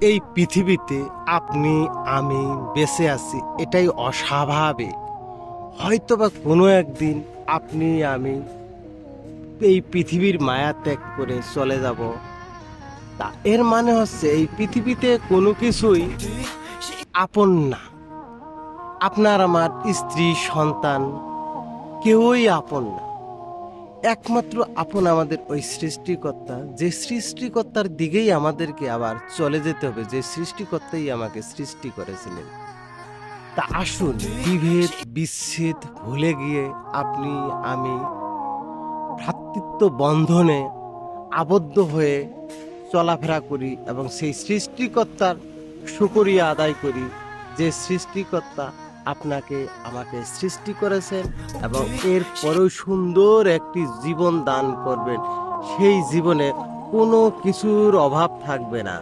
এই পৃথিবীতে আপনি, আমি বেঁচে আছি, এটাই অস্বাভাবিক। হয়তো বা কোনো একদিন আপনি, আমি এই পৃথিবীর মায়া ত্যাগ করে চলে যাব। তা এর মানে হচ্ছে এই পৃথিবীতে কোনো কিছুই আপন না। আপনার, আমার স্ত্রী, সন্তান কেউই আপন না। একমাত্র আপন আমাদের ওই সৃষ্টিকর্তা, যে সৃষ্টিকর্তার দিকেই আমাদেরকে আবার চলে যেতে হবে, যে সৃষ্টিকর্তাই আমাকে সৃষ্টি করেছিলেন। তা আসুন, বিভেদ, বিচ্ছেদ ভুলে গিয়ে আপনি, আমি ভ্রাতৃত্ব বন্ধনে আবদ্ধ হয়ে চলাফেরা করি এবং সেই সৃষ্টিকর্তার শুকরিয়া আদায় করি, যে সৃষ্টিকর্তা আপনাকে আমাকে সৃষ্টি করেছেন এবং এর পরেও সুন্দর একটি জীবন দান করবেন। সেই জীবনে কোনো কিছুর অভাব থাকবে না।